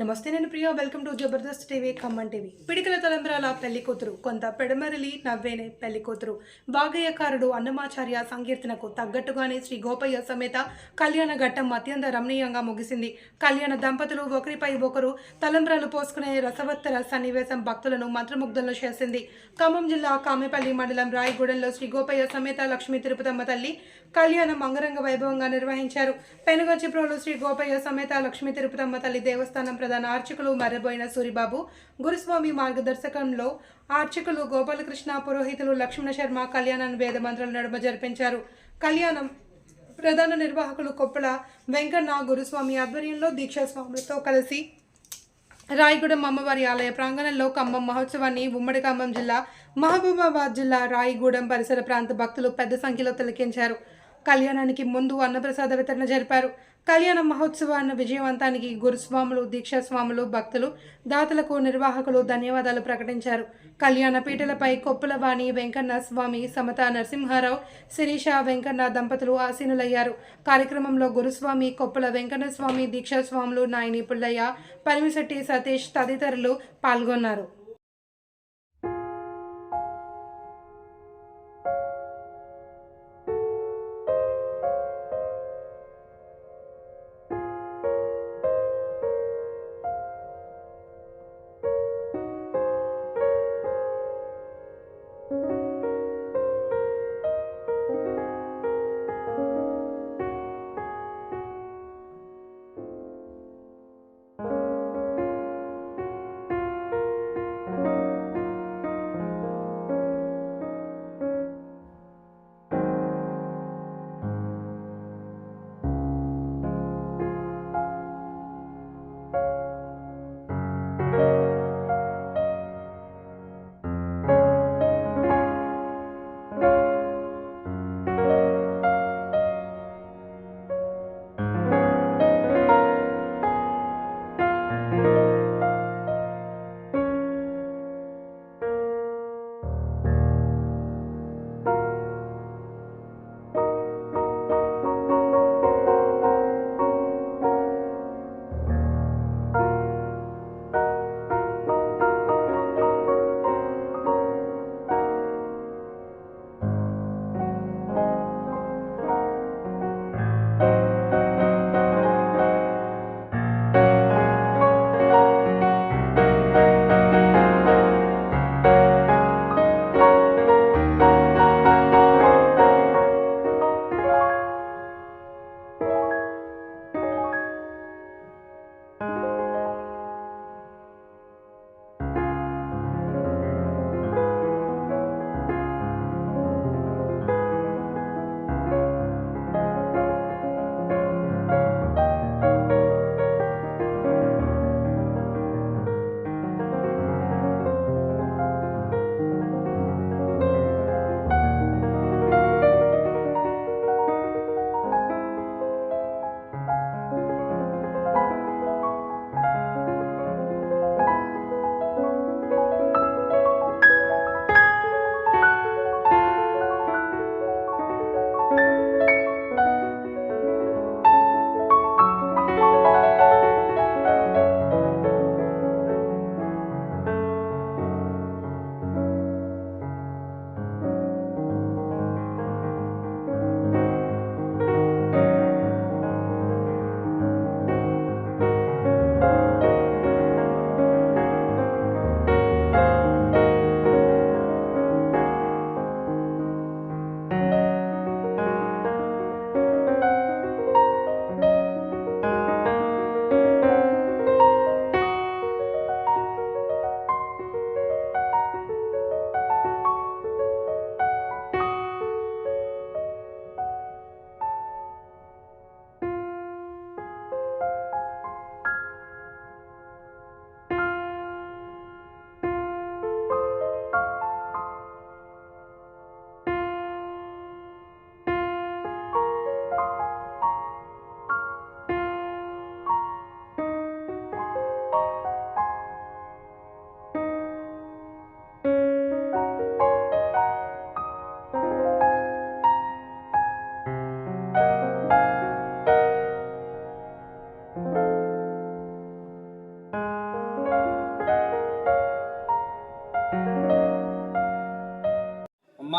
నమస్తే నేను Priya welcome to Jabardasth TV Khammam TV. పిడికల తలంబరాల పెళ్ళి కూతురు కొంత పెడమరలి నవ్వేనే పెళ్ళి కూతురు. భాగయ్యకారుడు అన్నమాచార్య సంకీర్తనకు తగ్గట్టుగానే శ్రీ గోపయ్య సమేత కళ్యాణ ఘట్టం అత్యంత రమణీయంగా ముగిసింది. కళ్యాణ దంపతులు ఒకరిపై ఒకరు తలంబ్రాలు పోసుకునే రసవత్తర సన్నివేశం భక్తులను మంత్రముగ్ధులను చేసింది. ఖమ్మం జిల్లా కామెపల్లి మండలం రాయగూడెంలో శ్రీ గోపయ్య సమేత లక్ష్మీ తిరుపతమ్మ తల్లి కళ్యాణం అంగరంగ వైభవంగా నిర్వహించారు. పెనుగచ్చిప్రోలు శ్రీ గోపయ్య సమేత లక్ష్మీ తిరుపతమ్మ తల్లి దేవస్థానం ప్రధాన అర్చకులు మర్రబోయిన సూరిబాబు గురుస్వామి మార్గదర్శకంలో అర్చకులు గోపాలకృష్ణ పురోహితులు లక్ష్మణ శర్మ కళ్యాణాన్ని వేద మంత్రుల నడుమ జరిపించారు. కళ్యాణం ప్రధాన నిర్వాహకులు కొప్పల వెంకన్న గురుస్వామి ఆధ్వర్యంలో దీక్షా స్వాములతో కలిసి రాయగూడెం అమ్మవారి ఆలయ ప్రాంగణంలో ఖమ్మం మహోత్సవాన్ని ఉమ్మడి ఖమ్మం జిల్లా మహబూబాబాద్ జిల్లా రాయగూడెం పరిసర ప్రాంత భక్తులు పెద్ద సంఖ్యలో తిలకించారు. కళ్యాణానికి ముందు అన్నప్రసాద వితరణ జరిపారు. కళ్యాణ మహోత్సవాన్ని విజయవంతానికి గురుస్వాములు దీక్షాస్వాములు భక్తులు దాతలకు నిర్వాహకులు ధన్యవాదాలు ప్రకటించారు. కళ్యాణ పీటలపై కొప్పులవాణి వెంకన్న స్వామి సమత నరసింహారావు శిరీష వెంకన్న దంపతులు ఆసీనులయ్యారు. కార్యక్రమంలో గురుస్వామి కొప్పుల వెంకన్న స్వామి దీక్షాస్వాములు నాయని పుల్లయ్య పరిమిశెట్టి సతీష్ తదితరులు పాల్గొన్నారు.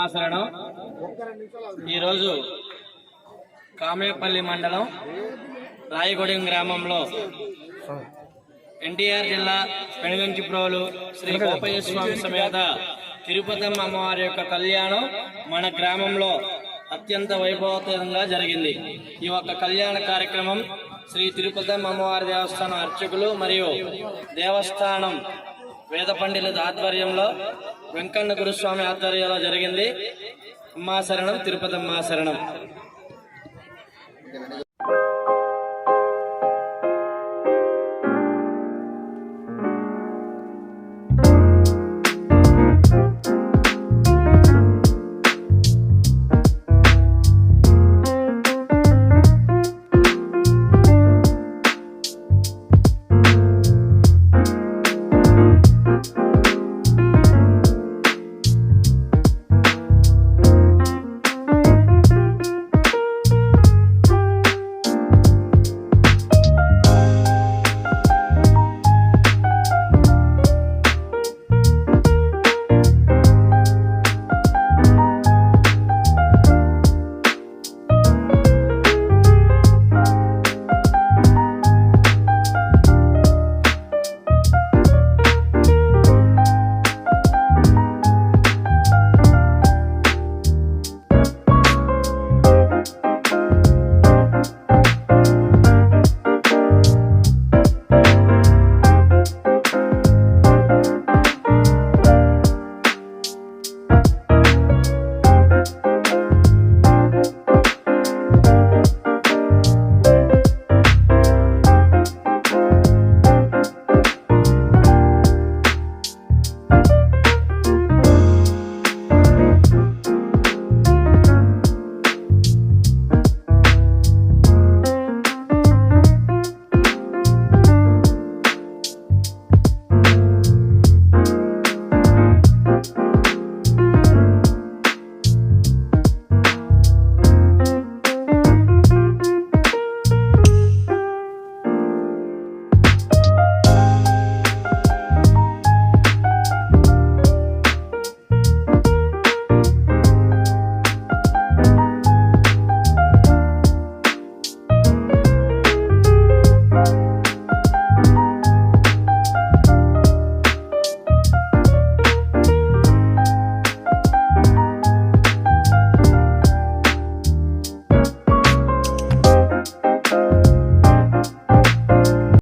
శరణం ఈరోజు కామేపల్లి మండలం రాయగూడెం గ్రామంలో ఎన్టీఆర్ జిల్లా పెనుగంచిప్రోలు శ్రీ గోపయ్య స్వామి సమేత తిరుపతమ్మ అమ్మవారి యొక్క కళ్యాణం మన గ్రామంలో అత్యంత వైభవతంగా జరిగింది. ఈ యొక్క కళ్యాణ కార్యక్రమం శ్రీ తిరుపతమ్మ అమ్మవారి దేవస్థానం అర్చకులు మరియు దేవస్థానం వేద పండితుల ఆధ్వర్యంలో వెంకన్న గురుస్వామి ఆధ్వర్యంలో జరిగింది. అమ్మా శరణం తిరుపతమ్మ శరణం